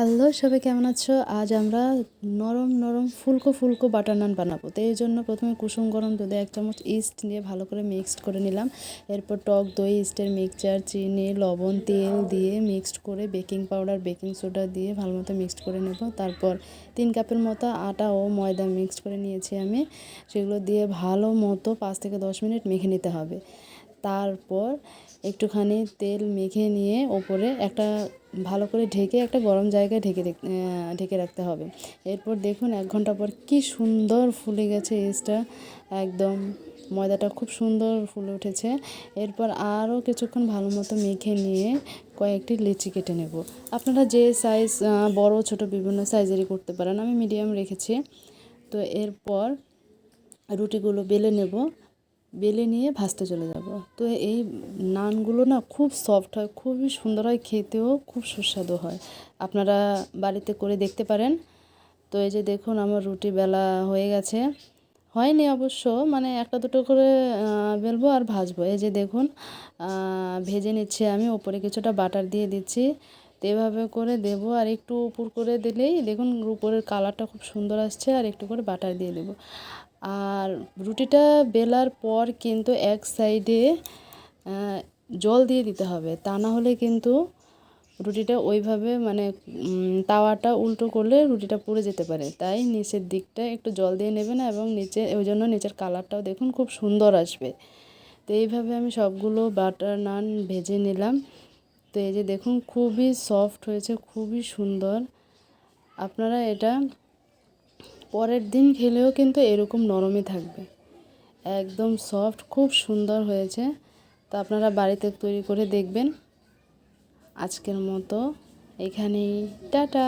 Hello, সবাই কেমন আছো? আজ আমরা নরম নরম ফুলকো ফুলকো বাটার নান বানাবো। তো এই জন্য প্রথমে কুসুম গরম দুধে এক চামচ ইস্ট নিয়ে ভালো করে মিক্সড করে নিলাম। এরপর টক দই, ইস্টের মিক্সচার চিনি, লবণ, তেল দিয়ে মিক্সড করে বেকিং পাউডার বেকিং সোডা দিয়ে ভালো মতো মিক্সড করে নেব। তারপর তিন কাপের মতো আটা ও ময়দা মিক্সড করে নিয়েছি আমি। সেগুলো দিয়ে ভালো মতো পাঁচ থেকে দশ মিনিট মেখে নিতে হবে। তারপর একটুখানি তেল মেখে নিয়ে ওপরে একটা ভালো করে ঢেকে একটা গরম জায়গায় ঢেকে ঢেকে রাখতে হবে। এরপর দেখুন এক ঘণ্টা পর কি সুন্দর ফুলে গেছে এসটা। একদম ময়দাটা খুব সুন্দর ফুলে উঠেছে। এরপর আরও কিছুক্ষণ ভালো মতো মেখে নিয়ে কয়েকটি লিচি কেটে নেব। আপনারা যে সাইজ বড়, ছোট বিভিন্ন সাইজেরই করতে পারেন। আমি মিডিয়াম রেখেছি। তো এরপর রুটিগুলো বেলে নেব। বেলে নিয়ে ভাজতে চলে যাব। তো এই নানগুলো না খুব সফট হয়, খুবই সুন্দর হয়, খেতেও খুব সুস্বাদু হয়। আপনারা বাড়িতে করে দেখতে পারেন। তো এই যে দেখুন আমার রুটি বেলা হয়ে গেছে। হয়নি অবশ্য মানে একটা দুটো করে বেলবো আর ভাজবো। এই যে দেখুন ভেজে নিচ্ছি আমি, ওপরে কিছুটা বাটার দিয়ে দিচ্ছি। তো এভাবে করে দেবো আর একটু উপর করে দিলেই দেখুন উপরের কালারটা খুব সুন্দর আসছে আর একটু করে বাটার দিয়ে দেবো। আর রুটিটা বেলার পর কিন্তু এক সাইডে জল দিয়ে দিতে হবে। তা না হলে কিন্তু রুটিটা ওইভাবে মানে তাওয়াটা উল্টো করলে রুটিটা পুড়ে যেতে পারে। তাই নিচের দিকটা একটু জল দিয়ে নেবেন এবং নিচে, ওই জন্য নিচের কালারটাও দেখুন খুব সুন্দর আসবে। তো এইভাবে আমি সবগুলো বাটার নান ভেজে নিলাম। তো এই যে দেখুন খুবই সফট হয়েছে, খুবই সুন্দর। আপনারা এটা পরের দিন খেলেও কিন্তু এরকম নরমই থাকবে। একদম সফট খুব সুন্দর হয়েছে। তা আপনারা বাড়িতে তৈরি করে দেখবেন। আজকের মতো এখানেই, টাটা!